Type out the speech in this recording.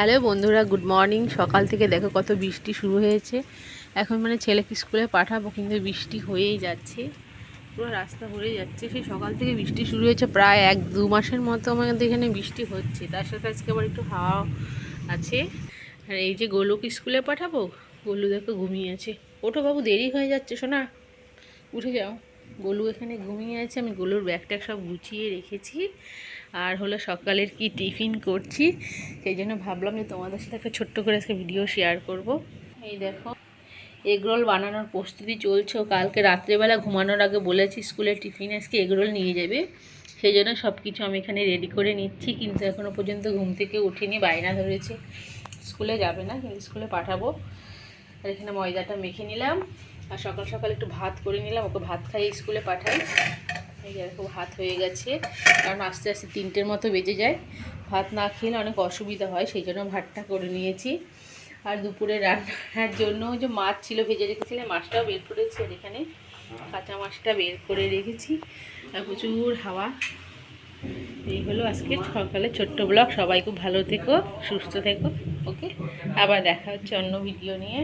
Hello বন্ধুরা, good morning. সকাল থেকে দেখো কত বৃষ্টি শুরু হয়েছে। এখন মানে ছেলেকে স্কুলে পাঠাবো, কিন্তু বৃষ্টি হয়েই যাচ্ছে। পুরো রাস্তা ভরে যাচ্ছে। সেই সকাল থেকে বৃষ্টি শুরু হয়েছে প্রায় এক দু মাসের মতো আমাদের এখানে বৃষ্টি হচ্ছে। তার সাথে আজকে আবার একটু হাওয়া আছে। আর এই যে গোলুকে স্কুলে পাঠাবো, গোলু দেখো ঘুমিয়ে আছে। ওঠো বাবু, দেরি হয়ে যাচ্ছে শোনা উঠে যাও। গোলু এখানে ঘুমিয়ে আছে, আমি গোলুর ব্যাগ ট্যাগ সব গুছিয়ে রেখেছি। আর হলো সকালের কি টিফিন করছি, সেই জন্য ভাবলাম যে তোমাদের সাথে একটা ছোট্ট করে আজকে ভিডিও শেয়ার করব। এই দেখো এগরোল বানানোর প্রস্তুতি চলছে কালকে রাত্রেবেলা ঘুমানোর আগে বলেছি স্কুলের টিফিন আজকে এগরোল নিয়ে যাবে। সেই জন্য সব কিছু আমি এখানে রেডি করে নিচ্ছি, কিন্তু এখনও পর্যন্ত ঘুম থেকে উঠিনি, বায়না ধরেছে। স্কুলে যাবে না, কিন্তু স্কুলে পাঠাবো। আর এখানে ময়দাটা মেখে নিলাম। আর সকাল সকাল একটু ভাত করে নিলাম, ওকে ভাত খাইয়ে স্কুলে পাঠাই। এই দেখো, ভাত হয়ে গেছে। কারণ আস্তে আস্তে তিনটের মতো বেজে যায়। ভাত না খেলে অনেক অসুবিধা হয়, সেই জন্য ভাতটা করে নিয়েছি। আর দুপুরে রান্নার জন্য যে মাছ ছিল, ভেজে রেখেছিলাম, মাছটাও বের করেছি আর এখানে কাঁচা মাছটা বের করে রেখেছি। আর প্রচুর হাওয়া। এই হলো আজকে সকালে ছোট্ট ব্লগ। সবাই খুব ভালো থেকো, সুস্থ থেকো। ওকে, আবার দেখা হচ্ছে অন্য ভিডিও নিয়ে।